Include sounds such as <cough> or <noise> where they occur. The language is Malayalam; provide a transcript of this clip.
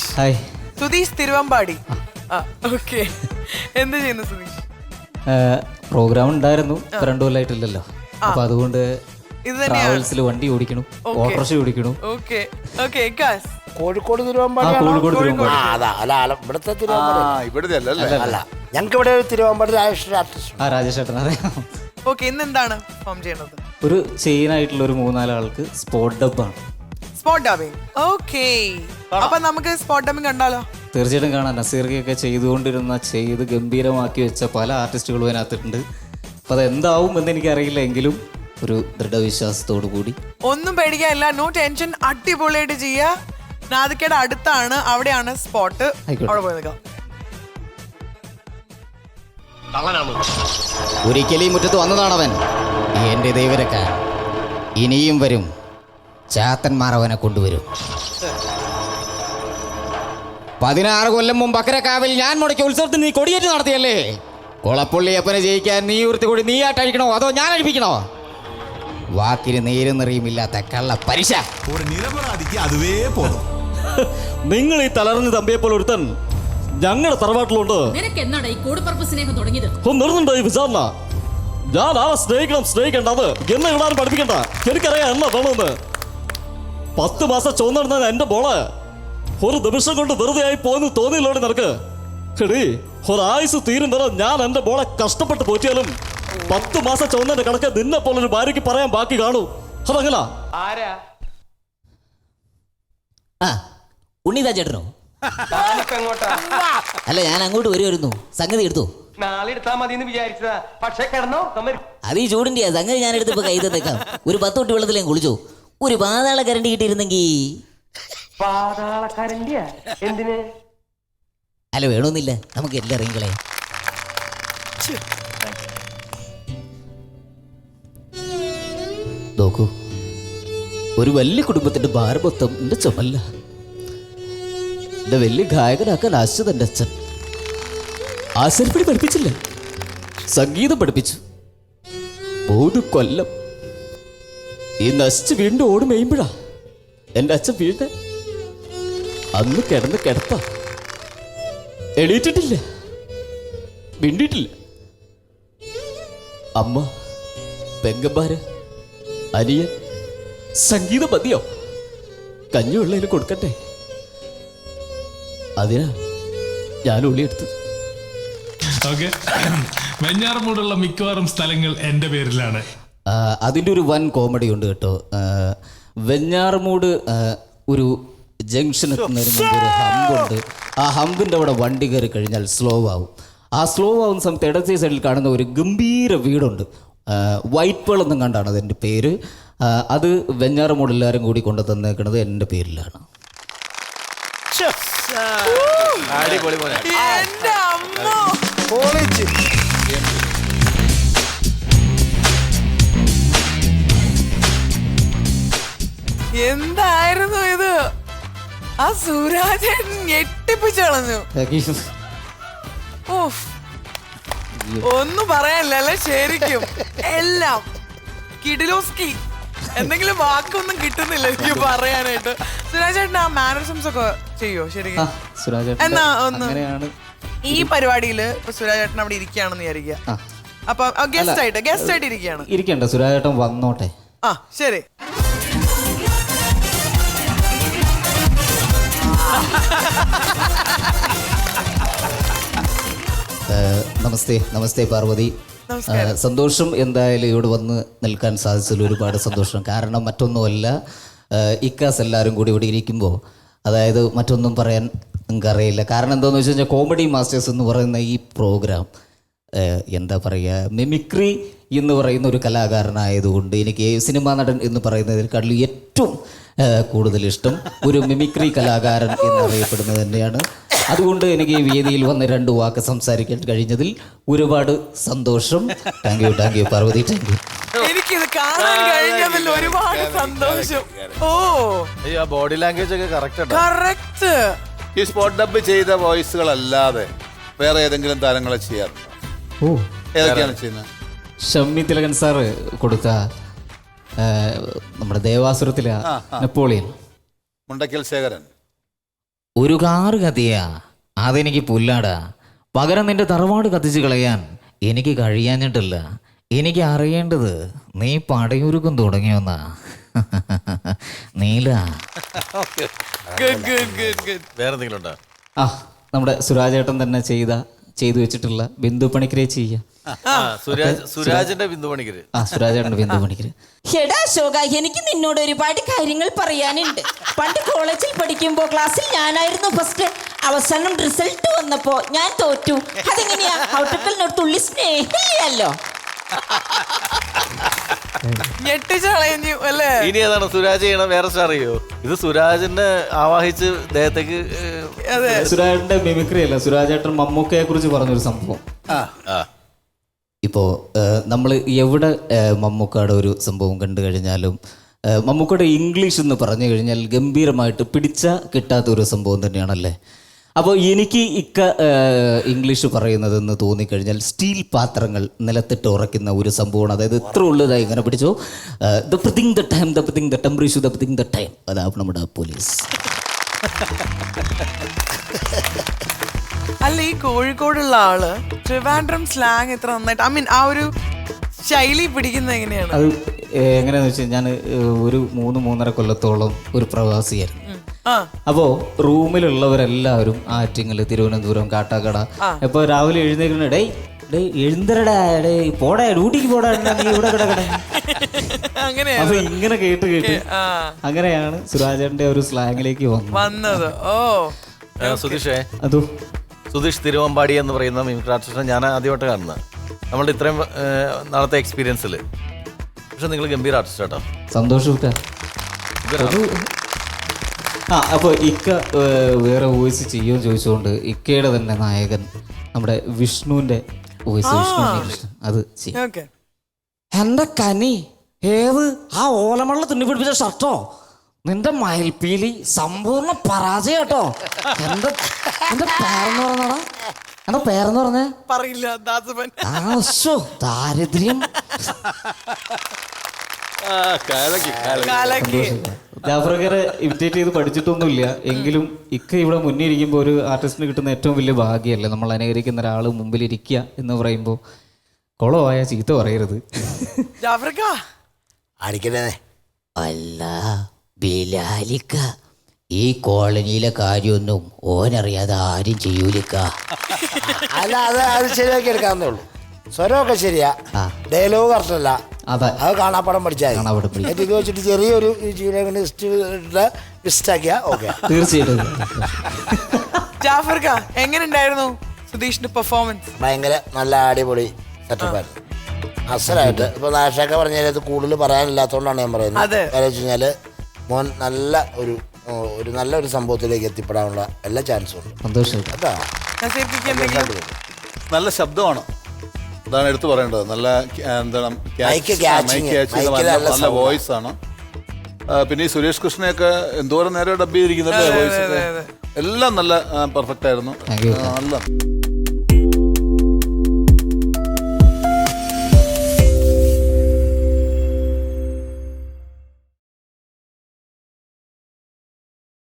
സുതീഷ് ഹായ്. സുതീഷ് തിരുവമ്പാടി. ഓക്കെ. എന്ത് ചെയ്യുന്നു സുതീഷ് പ്രോഗ്രാം ഉണ്ടായിരുന്നു. രണ്ടു കൊല്ലമായിട്ടില്ലല്ലോ അപ്പൊ അതുകൊണ്ട് ട്രാവൽസിൽ വണ്ടി ഓടിക്കണം. ഓട്ടോറിക്ഷ ഓടിക്കണം. ഓക്കെ. ഓക്കെ കോഴിക്കോട് ആ തിരുവമ്പാടി കോഴിക്കോട് തിരുവമ്പാടി. അല്ല അല്ല ഇവിടുത്തെ തിരുവമ്പാടി. ആ ഇവിടുത്തെ അല്ലല്ലേ. അല്ല ഞങ്ങൾക്ക് ഇവിടെ ഒരു തിരുവമ്പാടി രാജേഷ് ആർട്ടിസ്റ്റ് ആ രാജേഷ് ചേട്ടൻ അറിയാം ഓക്കെ ഇന്ന് എന്താണ് ഫോം ചെയ്യുന്നത് ഒരു ചെയിൻ ആയിട്ടുള്ള ഒരു മൂന്നാലാൾക്ക് സ്പോട്ട് ഡബ്ബാണ് സ്പോട്ട് ഡബിംഗ് ഓക്കെ അപ്പൊ നമുക്ക് സ്പോട്ട് ഡബിംഗ് കണ്ടാലോ? തീർച്ചയായിട്ടും കാണാം. നസീർക്കൊക്കെ ചെയ്തുകൊണ്ടിരുന്ന ചെയ്ത് ഗംഭീരമാക്കി വെച്ച പല ആർട്ടിസ്റ്റുകളും അതിനകത്തുണ്ട്. അപ്പൊ അത് എന്താവും എന്ന് എനിക്കറിയില്ല. എങ്കിലും ഒരു ദൃഢവിശ്വാസത്തോടു കൂടി. ഒന്നും പേടിക്കാനില്ല. നോ ടെൻഷൻ അടിപൊളിയായിട്ട് ചെയ്യാ. നാദിക്കയുടെ അടുത്താണ്. അവിടെയാണ് സ്പോട്ട് അവിടെ പോയി നിൽക്കാം. ഒരിക്കലും മുറ്റത്ത് വന്നതാണവൻ. എന്റെ ദൈവരക്കാൻ ഇനിയും വരും. ചാത്തന്മാർ അവനെ കൊണ്ടുവരും. പതിനാറ് കൊല്ലം മുമ്പ് അക്കരക്കാവിൽ ഞാൻ മുടക്കിയ ഉത്സവത്തിന് നീ കൊടിയേറ്റ് നടത്തിയല്ലേ? കുളപ്പുള്ളിയപ്പനെ ജയിക്കാൻ നീ ഉയർത്തി കൂടി നീ ആട്ടഴിക്കണോ അതോ ഞാൻ അഴിപ്പിക്കണോ? വാക്കിന് നേരും നിറയുമില്ലാത്ത കള്ള പരിശ ഒരു നിരപരാധിക്ക് അതുവേ പോകും നിങ്ങൾ ഈ തളർന്ന് തമ്പിയപ്പോൾ ഒരുത്തൻ ഞങ്ങളുടെ തറവാട്ടിലുണ്ട്. നിനക്ക് എന്നാണ് ഈ കൂടപ്പറപ്പ് സ്നേഹം തുടങ്ങിയത്? ഒന്നിരുന്നുണ്ടോ ഈ വിചാരണ? ഞാൻ ആ സ്നേഹിക്കണം സ്നേഹിക്കേണ്ടത് എന്നെ ഇടാൻ പഠിപ്പിക്കണ്ട. എനിക്കറിയാം എന്നാ വേണമെന്ന്. പത്ത് മാസം ചുവന്നിടുന്ന എന്റെ മോൾ. ഒരു നിമിഷം കൊണ്ട് വെറുതെ ആയി പോന്ന് തോന്നിയില്ലോടെ നിനക്ക്? എടീ ഒരായുസ് തീരും വരെ ഞാൻ എന്റെ മോളെ കഷ്ടപ്പെട്ട് പോറ്റിയാലും പത്ത് മാസം ചുവന്നതിന്റെ കണക്ക് നിന്നെ പോലൊരു ഭാര്യയ്ക്ക് പറയാൻ ബാക്കി കാണൂ. അതങ്ങനാ? ആ ഉണ്ണിതാ ചേട്ടനോ? അല്ല ഞാൻ അങ്ങോട്ട് വരുമായിരുന്നു സംഗതി എടുത്തു? നാളെ എടുത്താൽ മതി എന്ന് വിചാരിച്ചതാ. പക്ഷെ കിടന്നോ? വരും അത് ഈ ചൂടിന്റെ സംഗതി ഞാൻ എടുത്തപ്പോ കൈ തന്നേക്കാം. ഒരു പത്ത് തൊട്ടി വെള്ളത്തിലേക്ക് കുളിച്ചു. ഒരു പാതാള കരണ്ടി കിട്ടിയിരുന്നെങ്കി? പാതാളക്കാരന്റെ എന്തിന്? അല്ല വേണമെന്നില്ല നമുക്ക് എല്ലാം അറിയിക്കളെ നോക്കൂ. ഒരു വലിയ കുടുംബത്തിന്റെ ഭാരമൊത്തം എന്റെ ചുമല്ല. എന്റെ വലിയ ഗായകനാക്കാൻ ആശിച്ചത് എന്റെ അച്ഛൻ. ആശരപ്പടി പഠിപ്പിച്ചില്ല. സംഗീതം പഠിപ്പിച്ചു. മൂന്ന് കൊല്ലം ഈ നശിച്ച് വീണ്ടും ഓട് മേയുമ്പോഴാ എന്റെ അച്ഛൻ വീണ്ട അന്ന് കിടന്ന് കിടത്ത. എണീറ്റിട്ടില്ല. മിണ്ടിയിട്ടില്ല. അമ്മ പെങ്കമ്പാര് അനിയൻ സംഗീതം മതിയോ കഞ്ഞിയുള്ളതിൽ കൊടുക്കട്ടെ. അതിനാ ഞാൻ ഉള്ളിയെടുത്തത് ഓക്കെ <clears throat> വെഞ്ഞാറമൂടുള്ള മിക്കവാറും സ്ഥലങ്ങൾ എന്റെ പേരിലാണ്. അതിന്റെ ഒരു വൻ കോമഡി ഉണ്ട് കേട്ടോ. വെഞ്ഞാർമൂട് ഒരു ജംഗ്ഷൻ എത്തുന്നതിന് മുമ്പ് ഒരു ഹമ്പുണ്ട് ആ ഹമ്പിന്റെ അവിടെ വണ്ടി കയറി കഴിഞ്ഞാൽ സ്ലോ ആവും. ആ സ്ലോ ആവുന്ന സമയത്ത് ഇടത്തെ സൈഡിൽ കാണുന്ന ഒരു ഗംഭീര വീടുണ്ട്. വൈറ്റ് പേൾ എന്നും കണ്ടാണ് അതിന്റെ പേര്. അത് വെഞ്ഞാറമൂട് എല്ലാവരും കൂടി കൊണ്ടു തന്നേക്കുന്നത് എന്റെ പേരിലാണ്. അടിപൊളി പോലെ. എന്റെ അമ്മ. കോളേജ് എന്തായിരുന്നു ഇത്? ആ സൂരാജൻ ഞെട്ടിപ്പിച്ചു കളഞ്ഞു. ഓഫ് ഒന്നും പറയാനില്ലല്ലേ ശരിക്കും? എല്ലാം. കിഡിലോസ്കി എന്തെങ്കിലും വാക്കൊന്നും കിട്ടുന്നില്ല എനിക്ക് പറയാനായിട്ട്. സുരാജ് ആ മാനറിസംസ് ഒക്കെ ചെയ്യോ ശരിക്കും? എന്നാ ഒന്ന് ഈ പരിപാടിയിൽ സുരാജേട്ടൻ അവിടെ ഇരിക്കുകയാണെന്ന് വിചാരിക്കുക. അപ്പൊ ഗസ്റ്റ് ആയിട്ട് ഗസ്റ്റ് ആയിട്ട് ഇരിക്കുകയാണ്. ഇരിക്കണ്ട സുരാജേട്ടൻ വന്നോട്ടെ. ആ ശരി. നമസ്തേ നമസ്തേ പാർവതി. സന്തോഷം എന്തായാലും ഇവിടെ വന്ന് നിൽക്കാൻ സാധിച്ചതിൽ ഒരുപാട് സന്തോഷം. കാരണം മറ്റൊന്നുമല്ല ഇക്കാസ് എല്ലാവരും കൂടി ഇവിടെ ഇരിക്കുമ്പോൾ അതായത് മറ്റൊന്നും പറയാൻ നിങ്ങൾക്കറിയില്ല. കാരണം എന്താണെന്ന് വെച്ച് കഴിഞ്ഞാൽ കോമഡി മാസ്റ്റേഴ്സ് എന്ന് പറയുന്ന ഈ പ്രോഗ്രാം എന്താ പറയുക മിമിക്രി എന്ന് പറയുന്ന ഒരു കലാകാരനായതുകൊണ്ട് എനിക്ക് സിനിമാ നടൻ എന്ന് പറയുന്നതിനേക്കാളും ഏറ്റവും കൂടുതൽ ഇഷ്ടം ഒരു മിമിക്രി കലാകാരൻ എന്നറിയപ്പെടുന്നത് തന്നെയാണ്. അതുകൊണ്ട് എനിക്ക് ഈ വേദിയിൽ വന്ന് രണ്ട് വാക്ക് സംസാരിക്കാൻ കഴിഞ്ഞതിൽ ഒരുപാട് സന്തോഷം. Thank you thank you Parvathy thank you എനിക്കിത് കാണാൻ കഴിഞ്ഞതിൽ ഒരുപാട് സന്തോഷം. ഓ. അയ്യോ ബോഡി ലാംഗ്വേജ് ഒക്കെ കറക്റ്റ് ആണ് കറക്റ്റ് ഈ സ്പോട്ട് ഡബ് ചെയ്ത വോയിസുകളല്ലാതെ വേറെ ഏതെങ്കിലും താരങ്ങളെ ചെയ്യാറുണ്ടോ? ഓ. ഏതൊക്കെയാണ് ചെയ്യുന്നത്? ഷമ്മി തിലകൻ സാറ് കൊടുത്ത ഏഹ്, നമ്മുടെ ദേവാസുരത്തിലെ നെപ്പോളിയൻ. മുണ്ടക്കൽ ശേഖരൻ. ഒരു കാറ് കത്തിയാ അതെനിക്ക് പുല്ലാടാ. പകരം നിന്റെ തറവാട് കത്തിച്ച് കളയാൻ എനിക്ക് കഴിയാഞ്ഞിട്ടില്ല. എനിക്ക് അറിയേണ്ടത് നീ പടയൊരുക്കം തുടങ്ങിയൊന്നാ. നീല. വേറെന്തെങ്കിലും ഉണ്ടോ ആ നമ്മുടെ സുരാജേട്ടൻ തന്നെ ചെയ്ത ചെയ്തു വെച്ചിട്ടുള്ള ബിന്ദു പണിക്കരെ ചെയ്യാം സുരാജ് സുരാജിന്റെ ബിന്ദു പണിക്കര്. ആ സുരാജേട്ടന്റെ ബിന്ദു പണിക്കര്. എടാ അശോക എനിക്ക് നിന്നോട് ഒരുപാട് കാര്യങ്ങൾ പറയാനുണ്ട്. പണ്ട് കോളേജിൽ പഠിക്കുമ്പോ ക്ലാസ്സിൽ ഞാനായിരുന്നു ഫസ്റ്റ് അവസാനം റിസൾട്ട് വന്നപ്പോ ഞാൻ തോറ്റു. അതെങ്ങനെയാ? ഔട്ടക്കലിനോട് തുള്ളി സ്നേഹില്ലല്ലോ ഞെട്ടിച്ച് കളഞ്ഞു അല്ലേ? ഇനി ഏതാണ് സുരാജ് ചെയ്യണം? വേറെ സ്റ്റാർ ചെയ്യോ? ഇത് സുരാജിനെ ആവാഹിച്ച് ദേഹത്തേക്ക് സുരാജിന്റെ അതെ. മിമിക്രി അല്ല. സുരാജേട്ടൻ മമ്മൂക്കയെ കുറിച്ച് പറഞ്ഞൊരു സംഭവം. ആ. ഇപ്പോൾ നമ്മൾ എവിടെ മമ്മൂക്കയുടെ ഒരു സംഭവം കണ്ടു കഴിഞ്ഞാലും മമ്മൂക്കയുടെ ഇംഗ്ലീഷ് എന്ന് പറഞ്ഞു കഴിഞ്ഞാൽ ഗംഭീരമായിട്ട് പിടിച്ച കിട്ടാത്ത ഒരു സംഭവം തന്നെയാണല്ലേ? അപ്പോൾ എനിക്ക് ഇക്ക ഇംഗ്ലീഷ് പറയുന്നതെന്ന് തോന്നിക്കഴിഞ്ഞാൽ സ്റ്റീൽ പാത്രങ്ങൾ നിലത്തിട്ട് ഉറയ്ക്കുന്ന ഒരു സംഭവമാണ്. അതായത് ഇത്ര ഉള്ളതായി ഇങ്ങനെ പിടിച്ചു. The പ്രതിങ് the time the പ്രതിങ് the temperature the പ്രതിങ് the time. അതാണ് നമ്മുടെ പോലീസ്. അല്ല ഈ കോഴിക്കോടുള്ള ആൾ ട്രിവാൻഡ്രം സ്ലാങ് ഇത്ര നന്നായിട്ട് ഐ മീൻ ആ ഒരു ശൈലി പിടിക്കുന്നത് എങ്ങനെയാണ്? അത് എങ്ങനെയാണെന്ന് എങ്ങനെയാന്ന് വെച്ചാൽ ഞാൻ ഒരു മൂന്ന് മൂന്നര കൊല്ലത്തോളം ഒരു പ്രവാസിയായിരുന്നു. ആ. അപ്പോൾ റൂമിലുള്ളവരെല്ലാവരും ആറ്റിങ്ങൽ തിരുവനന്തപുരം കാട്ടാക്കട. ഇപ്പൊ രാവിലെ എഴുന്നേക്കുന്ന ഡേ ഡേ എഴുന്നരടാ ഡേ പോടാ ഡ്യൂട്ടിക്ക് പോടാ എന്നാ നീ ഇവിടെ <laughs> അങ്ങനെയാണ്. അപ്പൊ ഇങ്ങനെ കേട്ട് കേട്ട് അങ്ങനെയാണ് സുരാജന്റെ ഒരു സ്ലാങ്ങിലേക്ക് വന്നത്. ഓ. സുതീഷേ സുധീഷേ. അതോ? സുധീഷ് തിരുവമ്പാടി എന്ന് പറയുന്ന മിമിക്രി ആർട്ടിസ്റ്റിനെ ഞാൻ ആദ്യമായിട്ട് കാണുന്നത്. നമ്മളുടെ ഇത്രയും നാളത്തെ എക്സ്പീരിയൻസിൽ പക്ഷെ നിങ്ങൾ ഗംഭീര ആർട്ടിസ്റ്റ് കേട്ടോ സന്തോഷം ആ അപ്പോൾ ഇക്ക വേറെ വോയിസ് ചെയ്യുമെന്ന് ചോദിച്ചുകൊണ്ട് ഇക്കയുടെ തന്നെ നായകൻ നമ്മുടെ വിഷ്ണുവിന്റെ വോയിസ് വിഷ്ണു അത് ചെയ്യും. ഓക്കെ. എന്റെ കനി ഏത്? ആ ഓലമള്ള തുന്നി പിടിപ്പിച്ച ഷർട്ടോ? നിന്റെ മയിൽപ്പീലി സമ്പൂർണ പരാജയം കേട്ടോ. എന്റെ എന്റെ പേരെന്ന് പറഞ്ഞടാ? എന്റെ പേരെന്ന് പറഞ്ഞേ? പറയില്ല ദാരിദ്ര്യം. കാലക്ക് ജാഫ്രക്കറെ ഇമിറ്റേറ്റ് ചെയ്ത് പഠിച്ചിട്ടൊന്നുമില്ല. എങ്കിലും ഇക്ക ഇവിടെ മുന്നേ ഇരിക്കുമ്പോൾ ഒരു ആർട്ടിസ്റ്റിന് കിട്ടുന്ന ഏറ്റവും വലിയ ഭാഗ്യമല്ലേ നമ്മൾ അനുകരിക്കുന്ന ഒരാൾ മുമ്പിൽ ഇരിക്കുക എന്ന് പറയുമ്പോൾ കുളമായ ചീത്ത പറയരുത്. ജാഫ്രിക്ക. അടിക്കണേ. അല്ല ബിലാലിക്ക ഈ കോളനിയിലെ കാര്യമൊന്നും ഓനറിയാതെ ആരും ചെയ്യൂലിക്ക. അല്ല അത് അത് ശരിയാക്കി എടുക്കാവുന്നേ ഉള്ളൂ. സ്വരമൊക്കെ ശരിയാ. ഡയലോഗ് കറക്റ്റല്ല. അതെ. അത് കാണാപ്പടം പഠിച്ചാൽ കാണാപ്പാടം പഠിക്കും. എന്നിട്ട് ഇത് വെച്ചിട്ട് ചെറിയൊരു മിസ്റ്റാക്കിയാ ഓക്കെ തീർച്ചയായിട്ടും. ജാഫർക്ക എങ്ങനെ ഉണ്ടായിരുന്നു സുധീഷിന്റെ പെർഫോമൻസ് ഭയങ്കര നല്ല അടിപൊളി സെറ്റപ്പായിരുന്നു അസലായിട്ട് ഇപ്പൊ നാഷൊക്കെ പറഞ്ഞാൽ കൂടുതൽ പറയാനില്ലാത്തതുകൊണ്ടാണ് ഞാൻ പറയുന്നത്. അതെ. കാര്യം വെച്ച് കഴിഞ്ഞാൽ മോൻ നല്ല ഒരു ഓ, ഒരു നല്ല ഒരു സംഭവത്തിലേക്ക് എത്തിപ്പെടാനുള്ള എല്ലാ ചാൻസും ഉണ്ട്. സന്തോഷം കേട്ടോ എന്തെങ്കിലും? നല്ല ശബ്ദമാണ്? അതാണ് എടുത്തു പറയേണ്ടത്. നല്ല എന്താണ് മൈക്ക് നല്ല വോയിസ് ആണ്. പിന്നെ ഈ സുരേഷ് കൃഷ്ണയൊക്കെ എന്തോരം നേരം ഡബ് ചെയ്തിരിക്കുന്നുണ്ട് വോയിസ് എല്ലാം നല്ല പെർഫെക്റ്റ് ആയിരുന്നു. നല്ല